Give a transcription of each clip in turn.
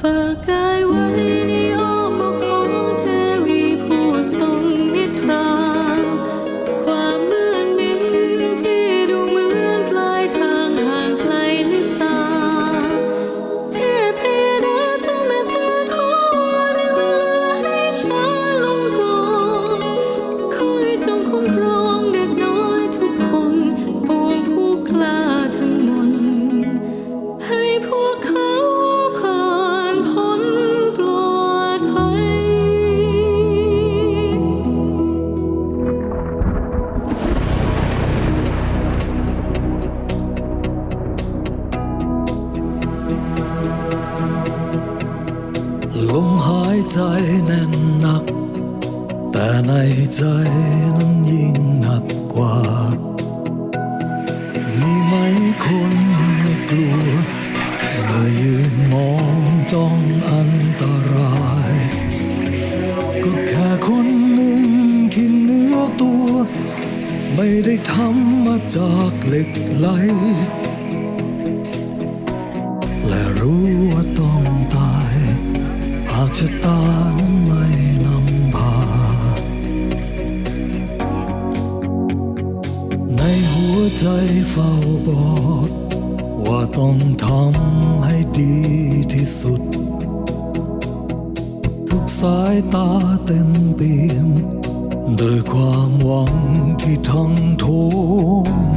ฝากก ลมหายใจแน่นหนัก แต่ในใจนั้นยิ่งหนักกว่า มีไหมคนไม่กลัวเมื่อยืนมองจ้องอันตราย ก็แค่คนหนึ่งที่เนื้อตัว ไม่ได้ทำมาจากเหล็กไหลและรู้ว่าต้อง ตานั้นไม่นำพา ในหัวใจเฝ้าบอก ว่าต้องทำให้ดีที่สุด ทุกสายตาเต็มเปี่ยมโดวยความหวังที่ทั้งโท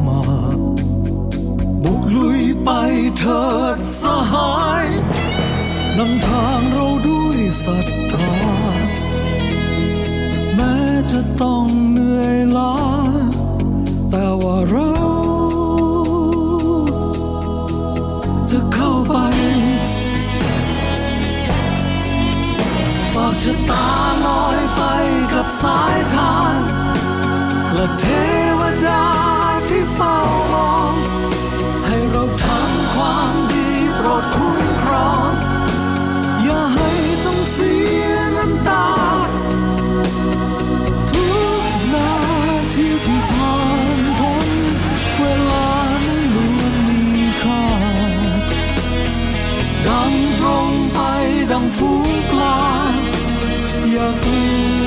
มา บุกลุยไปเถิดสหายนำทางเราด้วย ศรัทธา แม้จะต้องเหนื่อยล้า แต่ว่าเรา จะเข้าไป ฝากชะตาลอยไปกับสายทานและเท ดังฝูงปลาอย่ากลัว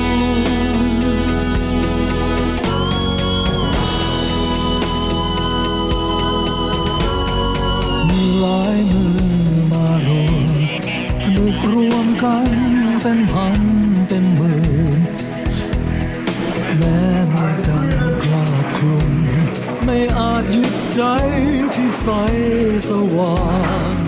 มีหลายมือมารวมนึกรวมกันเป็นพันเป็นหมื่นแม้มื่อดังครอบคลุม ไม่อาจหยุดใจที่ใสสว่าง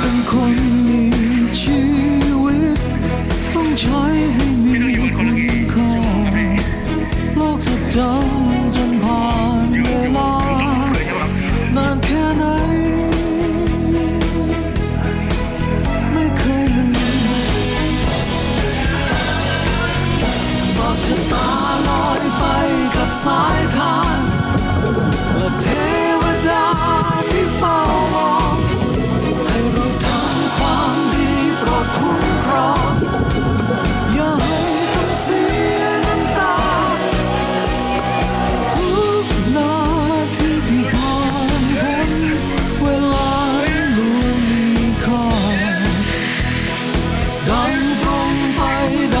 เป็นคนมีชีวิตต้องใช้ ดังตรงไปดั